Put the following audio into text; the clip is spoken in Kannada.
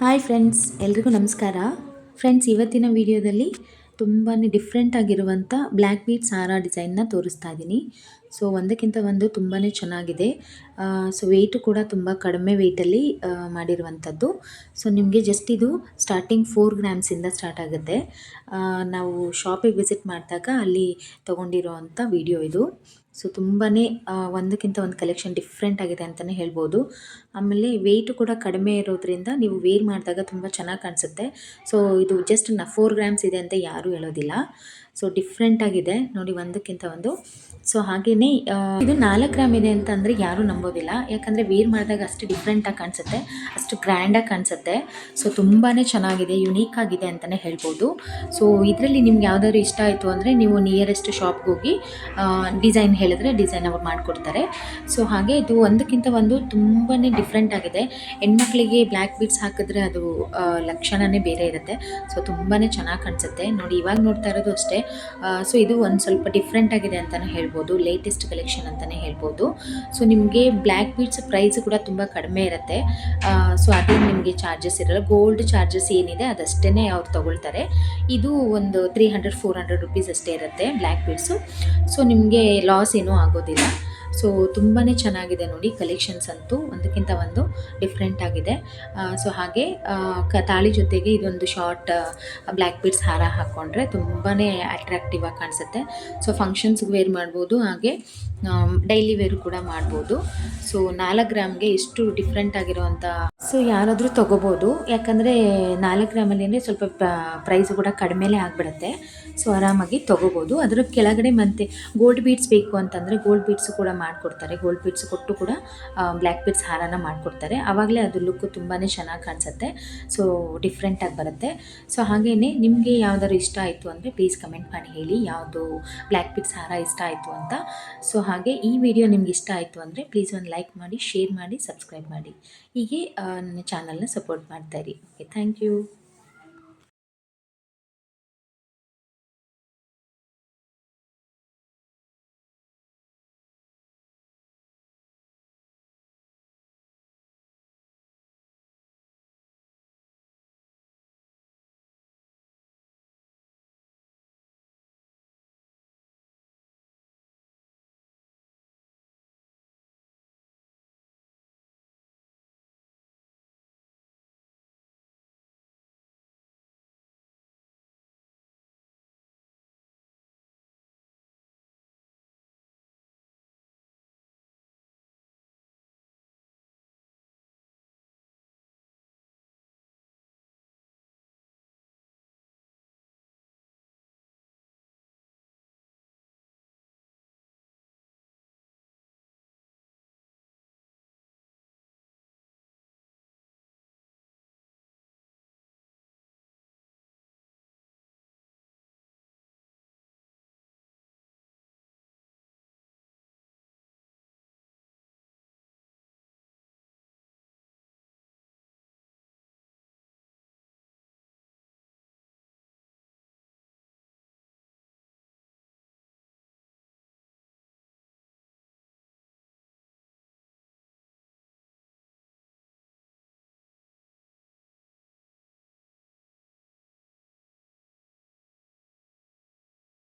ಹಾಯ್ ಫ್ರೆಂಡ್ಸ್ ಎಲ್ರಿಗೂ ನಮಸ್ಕಾರ. ಫ್ರೆಂಡ್ಸ್ ಇವತ್ತಿನ ವಿಡಿಯೋದಲ್ಲಿ ತುಂಬಾ ಡಿಫ್ರೆಂಟ್ ಆಗಿರುವಂಥ ಬ್ಲ್ಯಾಕ್ ಬೀಟ್ ಸಾರಾ ಡಿಸೈನ್ನ ತೋರಿಸ್ತಾ ಇದ್ದೀನಿ ಸೊ ಒಂದಕ್ಕಿಂತ ಒಂದು ತುಂಬಾ ಚೆನ್ನಾಗಿದೆ. ಸೊ ವೆಯ್ಟು ಕೂಡ ತುಂಬ ಕಡಿಮೆ ವೆಯ್ಟಲ್ಲಿ ಮಾಡಿರುವಂಥದ್ದು ಸೊ ನಿಮಗೆ ಜಸ್ಟ್ ಇದು ಸ್ಟಾರ್ಟಿಂಗ್ ಫೋರ್ ಗ್ರಾಮ್ಸಿಂದ ಸ್ಟಾರ್ಟ್ ಆಗುತ್ತೆ. ನಾವು ಶಾಪಿಗೆ ವಿಸಿಟ್ ಮಾಡಿದಾಗ ಅಲ್ಲಿ ತೊಗೊಂಡಿರೋ ಅಂಥ ವಿಡಿಯೋ ಇದು ಸೊ ತುಂಬಾ ಒಂದಕ್ಕಿಂತ ಒಂದು ಕಲೆಕ್ಷನ್ ಡಿಫ್ರೆಂಟ್ ಆಗಿದೆ ಅಂತಲೇ ಹೇಳ್ಬೋದು. ಆಮೇಲೆ ವೆಯ್ಟು ಕೂಡ ಕಡಿಮೆ ಇರೋದ್ರಿಂದ ನೀವು ವೇರ್ ಮಾಡಿದಾಗ ತುಂಬ ಚೆನ್ನಾಗಿ ಕಾಣಿಸುತ್ತೆ. ಸೊ ಇದು ಜಸ್ಟ್ನ ಫೋರ್ ಗ್ರಾಮ್ಸ್ ಇದೆ ಅಂತ ಯಾರೂ ಹೇಳೋದಿಲ್ಲ. ಸೊ ಡಿಫ್ರೆಂಟ್ ಆಗಿದೆ. ನೋಡಿ ಒಂದಕ್ಕಿಂತ ಒಂದು. ಸೊ ಹಾಗೆಯೇ ಇದು ನಾಲ್ಕು ಗ್ರಾಮ್ ಇದೆ ಅಂತ ಅಂದರೆ ಯಾರೂ ನಂಬೋದಿಲ್ಲ. ಯಾಕಂದರೆ ವೇರ್ ಮಾಡಿದಾಗ ಅಷ್ಟು ಡಿಫ್ರೆಂಟಾಗಿ ಕಾಣಿಸುತ್ತೆ. ಅಷ್ಟು ಗ್ರ್ಯಾಂಡಾಗಿ ಕಾಣಿಸುತ್ತೆ. ಸೊ ತುಂಬಾ ಚೆನ್ನಾಗಿದೆ ಯುನೀಕ್ ಆಗಿದೆ ಅಂತಲೇ ಹೇಳ್ಬೋದು. ಸೊ ಇದರಲ್ಲಿ ನಿಮ್ಗೆ ಯಾವುದಾದ್ರು ಇಷ್ಟ ಆಯಿತು ಅಂದರೆ ನೀವು ನಿಯರೆಸ್ಟ್ ಶಾಪ್ಗೆ ಹೋಗಿ ಡಿಸೈನ್ ಹೇಳಿದ್ರೆ ಡಿಸೈನ್ ಅವ್ರು ಮಾಡಿಕೊಡ್ತಾರೆ. ಸೊ ಹಾಗೆ ಇದು ಒಂದಕ್ಕಿಂತ ಒಂದು ತುಂಬಾ ಡಿಫ್ರೆಂಟ್ ಆಗಿದೆ. ಹೆಣ್ಮಕ್ಳಿಗೆ ಬ್ಲ್ಯಾಕ್ ಬೀಡ್ಸ್ ಹಾಕಿದ್ರೆ ಅದು ಲಕ್ಷಣವೇ ಬೇರೆ ಇರುತ್ತೆ. ಸೊ ತುಂಬಾ ಚೆನ್ನಾಗಿ ಕಾಣಿಸುತ್ತೆ. ನೋಡಿ, ಇವಾಗ ನೋಡ್ತಾ ಇರೋದು ಅಷ್ಟೇ. ಸೊ ಇದು ಒಂದು ಸ್ವಲ್ಪ ಡಿಫ್ರೆಂಟ್ ಆಗಿದೆ ಅಂತಲೇ ಹೇಳ್ಬೋದು ಲೇಟೆಸ್ಟ್ ಕಲೆಕ್ಷನ್ ಅಂತಲೇ ಹೇಳ್ಬೋದು. ಸೊ ನಿಮಗೆ ಬ್ಲ್ಯಾಕ್ ಬೀಡ್ಸ್ ಪ್ರೈಸ್ ಕೂಡ ತುಂಬ ಕಡಿಮೆ ಇರುತ್ತೆ. ಸೊ ಅದೇನು ನಿಮಗೆ ಚಾರ್ಜಸ್ ಇರಲ್ಲ. ಗೋಲ್ಡ್ ಚಾರ್ಜಸ್ ಏನಿದೆ ಅದಷ್ಟೇ ಅವ್ರು ತಗೊಳ್ತಾರೆ. ಇದು ಒಂದು three hundred four hundred rupees ಅಷ್ಟೇ ಇರುತ್ತೆ ಬ್ಲ್ಯಾಕ್ ಬೀಡ್ಸು ಸೊ ನಿಮಗೆ ಲಾಸ್ ಏನೂ ಆಗೋದಿಲ್ಲ. ಸೊ ತುಂಬಾ ಚೆನ್ನಾಗಿದೆ ನೋಡಿ ಕಲೆಕ್ಷನ್ಸ್ ಅಂತೂ. ಒಂದಕ್ಕಿಂತ ಒಂದು ಡಿಫ್ರೆಂಟ್ ಆಗಿದೆ. ಸೊ ಹಾಗೆ ಕ, ತಾಳಿ ಜೊತೆಗೆ ಇದೊಂದು ಶಾರ್ಟ್ ಬ್ಲ್ಯಾಕ್ ಬೀಡ್ಸ್ ಹಾರ ಹಾಕ್ಕೊಂಡ್ರೆ ತುಂಬಾ ಅಟ್ರಾಕ್ಟಿವ್ ಆಗಿ ಕಾಣಿಸುತ್ತೆ. ಸೊ ಫಂಕ್ಷನ್ಸ್ಗೆ ವೇರ್ ಮಾಡ್ಬೋದು. ಹಾಗೆ ಡೈಲಿ ವೇರ್ ಕೂಡ ಮಾಡ್ಬೋದು. ಸೊ ನಾಲ್ಕು ಗ್ರಾಮ್ಗೆ ಎಷ್ಟು ಡಿಫ್ರೆಂಟ್ ಆಗಿರುವಂಥ ಸೊ ಯಾರಾದರೂ ತೊಗೋಬೋದು. ಯಾಕಂದರೆ ನಾಲ್ಕು ಗ್ರಾಮಲ್ಲಿ ಅಂದರೆ ಸ್ವಲ್ಪ ಪ್ರೈಸ್ ಕೂಡ ಕಡಿಮೆಲೇ ಆಗಿಬಿಡುತ್ತೆ. ಸೊ ಆರಾಮಾಗಿ ತೊಗೋಬೋದು. ಅದರ ಕೆಳಗಡೆ ಮತ್ತೆ ಗೋಲ್ಡ್ ಬೀಡ್ಸ್ ಬೇಕು ಅಂತಂದರೆ ಗೋಲ್ಡ್ ಬೀಡ್ಸ್ ಕೂಡ ಮಾಡಿಕೊಡ್ತಾರೆ. ಗೋಲ್ಡ್ ಬೀಡ್ಸ್ ಕೊಟ್ಟು ಕೂಡ ಬ್ಲ್ಯಾಕ್ ಬೀಡ್ಸ್ ಹಾರನ ಮಾಡಿಕೊಡ್ತಾರೆ. ಆವಾಗಲೇ ಅದು ಲುಕ್ ತುಂಬಾ ಚೆನ್ನಾಗಿ ಕಾಣಿಸುತ್ತೆ. ಸೊ ಡಿಫ್ರೆಂಟಾಗಿ ಬರುತ್ತೆ. ಸೊ ಹಾಗೇ ನಿಮಗೆ ಯಾವ್ದಾದ್ರು ಇಷ್ಟ ಆಯಿತು ಅಂದರೆ ಪ್ಲೀಸ್ ಕಮೆಂಟ್ ಮಾಡಿ ಹೇಳಿ. ಯಾವುದು ಬ್ಲ್ಯಾಕ್ ಬೀಡ್ಸ್ ಹಾರ ಇಷ್ಟ ಆಯಿತು ಅಂತ. ಸೊ ಹಾಗೆ ಈ ವಿಡಿಯೋ ನಿಮ್ಗೆ ಇಷ್ಟ ಆಯಿತು ಅಂದರೆ ಪ್ಲೀಸ್ ಒಂದು ಲೈಕ್ ಮಾಡಿ ಶೇರ್ ಮಾಡಿ ಸಬ್ಸ್ಕ್ರೈಬ್ ಮಾಡಿ. ಹೀಗೆ ನನ್ನ ಚಾನಲ್ನ ಸಪೋರ್ಟ್ ಮಾಡ್ತಾ ಇರಿ. Okay thank you